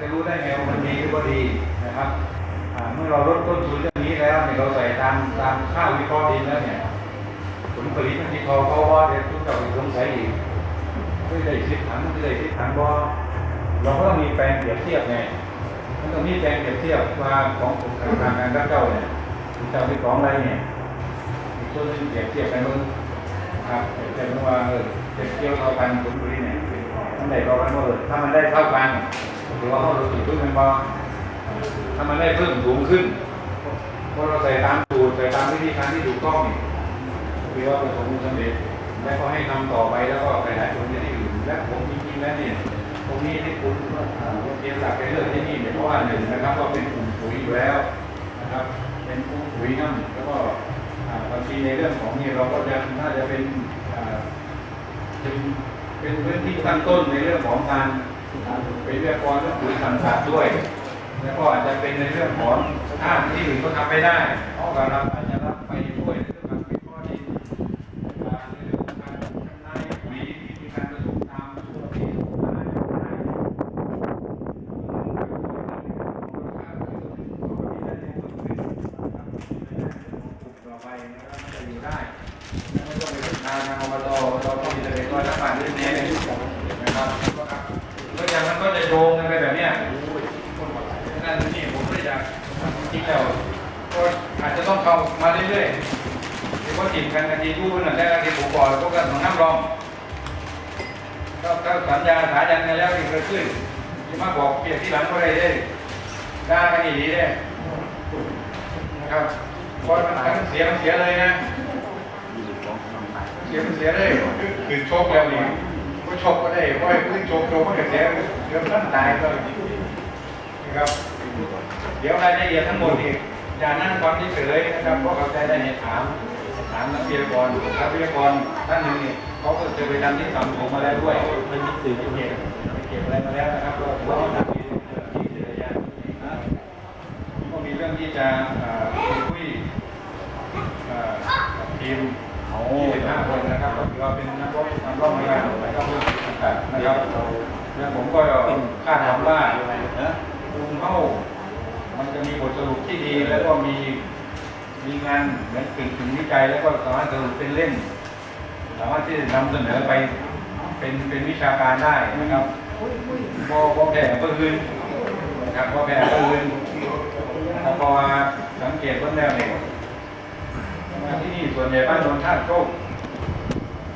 จะรู้ได้ไงว่ามันดีหรือว่าดีนะครับเมื่อเราลดต้นทุนเรื่องนี้แล้วเนี่ยเราใส่ตามตามค่าวิเคราะห์ดินแล้วเนี่ยผลผลิตที่พอเพราว่าเดี๋ยวทุกเจ้าไปสงสัยอีกไม่ได้คิดถังไม่ได้คิดถังบ่เราก็ต้องมีแปลงเปรียบเทียบไงมันต้องมีแปลงเปรียบเทียบว่าของกรมการทางการรับเจ้าเนี่ยเจ้าที่ของอะไรเนี่ยอีกส่วนหนึงเปรียบเทียบกันมึงครับเปรียบเทียบกันว่าเออเปรียบเทียบเท่ากันผลผลิต มันได้เท่ากันว่าเออถ้ามันได้เท่ากันหรือว่าเราสูงขึ้นมันก็ถ้ามันได้เพิ่มสูงขึ้นเพราะเราใส่ตามสูตรใส่ตามวิธีการที่ถูกต้องนี่คือว่าเป็นของสำเร็จและก็ให้ทำต่อไปแล้วก็ไปหลายคนที่อื่นและผมจริงๆแล้วเนี่ยตรงนี้ที่คุณเอ่อเรียนหลักไปเลือกที่นี่เนี่ยเพราะว่าหนึ่งนะครับ ก็เป็นกลุ่มปุ๋ยอยู่แล้วนะครับ เป็นกลุ่มปุ๋ยน้ำแล้วก็บางทีในเรื่องของนี่เราก็จะน่าจะเป็นอ่าเป็น เป็นพื้นที่ตั้งต้นในเรื่องของการเป็นเรื่องกรเรื่องปุ๋ยทางศาสตร์ด้วย แล้วก็อาจจะเป็นในเรื่องของถ้าที่อื่นก็ทำไม่ได้เพราะการรับไปช่วยในเรื่องการวิเคราะห์ดินการในเรื่องของการทำนายปุ๋ยวิธีการผสมตามช่วงที่ได้ต่อไปนะครับจะอยู่ได้ไม่ต้องไปพึ่งพาทางอบตเราก็มีแต่เป็น ร้อยละบาทเรื่องนี้นะครับก็อย่างนั้นก็จะโยงกันไปแบบเนี้ยนั่นนี่ผมก็อยากจริงๆแล้วก็อาจจะต้องเข้ามาเรื่อยๆที่ว่าจิตกันกันทีรู้นั่นแหละที่ผมบอกพวกกันของน้ำรองก็ก็สัญญาสายันกันแล้วที่เกิดขึ้นที่มาบอกเปรียบที่หลังก็ได้ได้ด่ากันอีกทีได้นะครับเพราะมันทั้งเสียมันเสียเลยนะเสียมันเสียเลย คือโชคแล้วนี่ก็โชคก็ได้เพราะไอ้พื้นโชคโชคมันก็เสียเดี๋ยวท่านตายก็นะครับ เดี๋ยวรายละเอียดทั้งหมดอีกอย่านั่งฟังเฉยๆนะครับเพราะเขาใจได้เนี่ยถามถามนักวิทยากรนักวิทยากรท่านหนึ่งนี่เขาก็จะไปทำที่สังคมมาแล้วด้วยเป็นมิตรสื่อเก็บเก็บอะไรมาแล้วนะครับก็ถือว่าทำที่ที่เสียระยะก็มีเรื่องที่จะเอ่อคุยเอ่อกับทีมยี่สิบห้าคน นะครับก็ถือว่าเป็นนักรบนักรบเหมือนกันะครับนะครับแล้วผมก็คาดหวังว่าลุงเข้ามันจะมีบทสรุปที่ดีแล้วก็มีมีงานเหมือนกึ่งถึงวิจัยแล้วก็สามารถสรุปเป็นเล่มสามารถที่จะนำเสนอไปเป็นเป็นวิชาการได้นะครับพอพอแผ่เพื่อคืนนะครับพอแผ่เพื่อคืนแล้วพอสังเกตต้นแนวเนี่ยมาที่นี่ส่วนใหญ่บ้านนนท่าโชค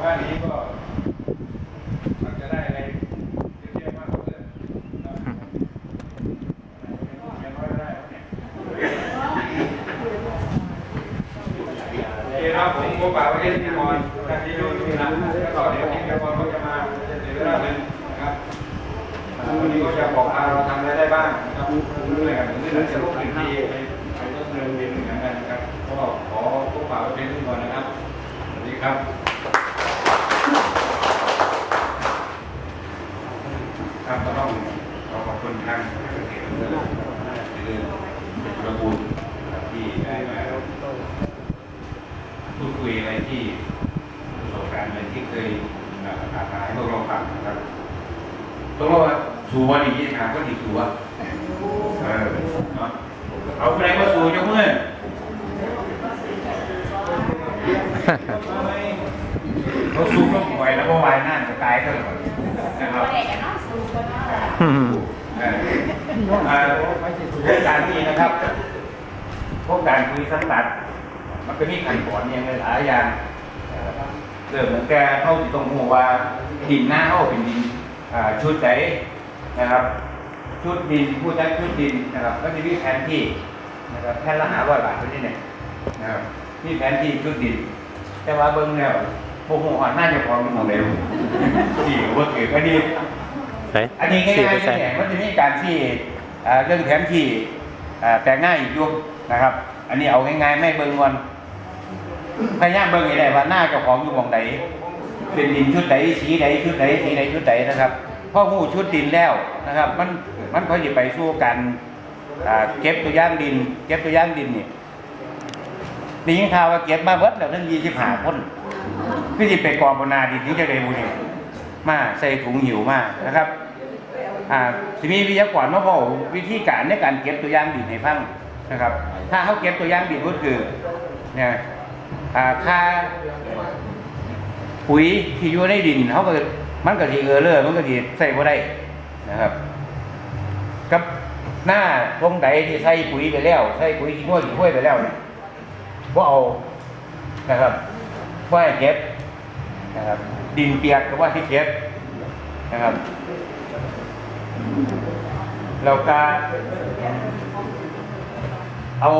บ้านนี้ก็มักจะได้อะไรเยอะๆมากกว่าเพื่อนครับอย่างน้อยก็ได้เนี่ยโอเคครับผมโกป่าประเทศที่มอนจากที่ดูดูนะแล้วต่อเดี๋ยวที่เดียวก็จะมาจะเสียเวลาหนึ่งนะครับวันนี้ก็จะบอกทาเราทำอะไรได้บ้างนะครับเรื่องอะไรเรื่องจะรูปหนึ่งทีไปไปต้นเรือนเรียนหนึ่งเหมือนกันนะครับก็ขอโกป่าประเทศที่ก่อนนะครับสวัสดีครับก็ต้องขอขอบคุณทางเกษตรเรื่องเป็นประบุญที่ได้มาพูดคุยอะไร ที่ประสบการณ์อะไรที่เคยอ่าผ่านมาให้พวกเราฟังนะครับต้องบอกว่าสูวันนี้ถามก็ดีสูวะเออเนาะเอาไปไหนมาสูยกมือเขาสูก็ป่วยแล้วก็วายหน้าจะตายก็เลยนะครับอืมเอ่อเอ่อโครงการนี้นะครับโครงการคุยสังกัด มันก็มีขั้นตอนอย่างหลายอย่างเอ่อเริ่มตั้งแต่เข้าที่ตรงหัวว่าดินหน้าเข้าเป็นดินอ่าชุดใจนะครับ ชุดดินผู้ใช้ชุดดินนะครับ ก็จะมีแผนที่นะครับแผ่นละห้าร้อยบาทเท่านี้เนี่ยนะครับมีแผนที่ชุดดิน แต่ว่าเบิ้งแล้วโมโหอ่อนน่าจะพอมันของเร็วที่ว่าเกิดคดีใช่อันนี้ง่ายๆใช่เนี่ยมันจะมีการที่อ่าเรื่องแผนที่อ่าแต่ง่ายอีกอยุนะครับ อันนี้เอาง่ายๆไม่เบิ่งวัน พยายามเบิ่งให้ได้ว่าหน้าเจ้าของอยู่หมองใดเป็นดินชุดใดสีใดชุดใดสีใดชุดใดนะครับพ่อหูชุดดินแล้วนะครับ มันมันพอจะไปสู่การอ่าเก็บตัวย่างดิน เก็บตัวย่างดินนี่นี่ยินข่าวว่าเก็บมาเบิดแล้วทั้งยี่สิบห้าคนคือจะไปกองบนนาดินที่จะได้บุญนี่มาใส่ถุงหิวมานะครับอ่าสิมีวิทยากรมาบอกวิธีการในการเก็บตัวย่างดินให้ฟังนะครับ ถ้าเขาเก็บตัวย่างดินก็คือเนี่ย อ่าค่าปุ๋ยที่อยู่ในดินเขาก็มันก็สิเออเลอร์มันก็สิใส่บ่ได้นะครับ กับหน้าตรงใดที่ใส่ปุ๋ยไปแล้ว ใส่ปุ๋ยขี้ง้วขี้ห้วยไปแล้วเนี่ยว่าเอานะครับว่าให้เก็บนะครับ ดินเปียกก็ว่าให้เก็บนะครับเราก็เอา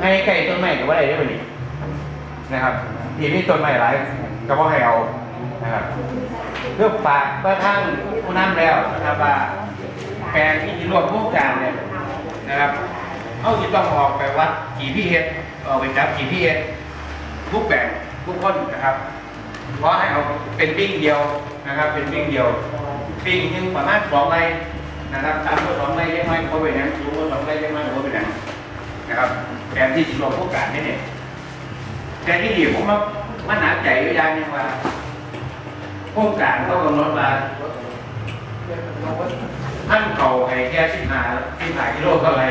ให้ใกล้ต้นไม้ก็ว่าได้ได้ป่ะนี่ นะครับที่มีต้นไม้หลายก็ว่าะให้เอานะครับเพื่อฝากเพื่อทั้งผู้นำแล้วนะครับว่าแปลงที่ที่รวมพวกจานเนี่ยนะครับเขาจะต้องออกไปวัดกี่พี่เฮ็ดออกไปจับกี่พี่เฮ็ดทุกแปลงทุกคนนะครับเพราะให้เอาเป็นวิ่งเดียวนะครับ เป็นวิ่งเดียววิ่งหนึ่งประมาณสองไร่นะครับตามก็สองไร่ยังไม่พอไปนั้นสูงกว่าสองไร่ยังไม่พอไปนั้นนะครับแปลงที่สิรวมพวกการนี่เนี่ย แต่ที่นี่ผมว่ามันหนักใจอยู่อย่างนึงว่าพวกการเขากำหนดว่าท่านเก่าไอ้แค่สิบห้าสิบห้ากิโลเท่าไร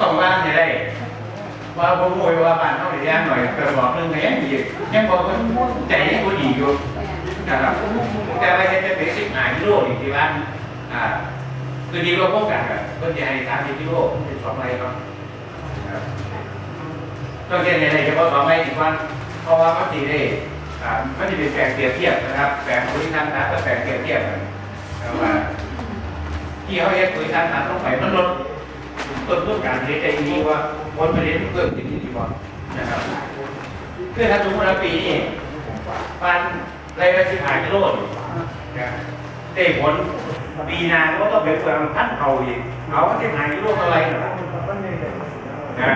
ต้องว่างจะได้ว่าผมโวยว่าบ้านเท่าไหร่ย่างหน่อยกระบอกเรื่องไงยังดียังบอกว่าใจยังก็ดีอยู่นะครับแต่ว่าจะเป็นสิบห้ากิโลอีกที่บ้านอ่าคือดีกว่าพวกกันกันก็จะให้สามสิบกิโลเป็นสองไรครับ ต้องเรียนในเฉพาะสองไรอีกวันเพราะว่ามันตีได้มันจะเป็นแปลงเปรียบเทียบนะครับแปลงบริษัทนะกับแปลงเปรียบเทียบกันว่าที่เขาเรียกปุ๋ยทางน้ำต้องไปมันลดต้นทุนการผลิตได้ดีกว่าผลผลิตเพิ่มขึ้นดีกว่านะครับคือถ้าสมมติว่าปีนี้ปันไรละสิบห้ากิโลได้ผลปีนาก็ต้องไปเฟืองพันเขาอีกเอาสิบห้ากิโลเท่าไรนะ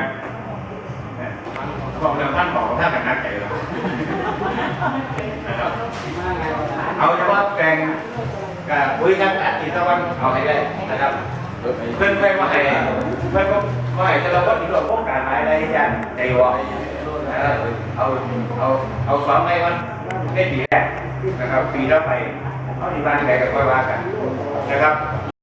บอกเรื่องพันบอกถ้ากันนักใจแล้วนะครับเอาเฉพาะแปลงกับปุ๋ยทางอัดอีตะวันเอาให้ได้นะครับ เพื่อนเพื่อนว่าให้เพื่อนก็ว่าให้แต่เราก็ถือว่าพวกการหมายได้ยันใจวอนะครับเอาเอาเอาสองไม้มันได้ปีแรกนะครับ ปีต่อไปเอาที่บ้านใครก็ค่อยว่ากันนะครับ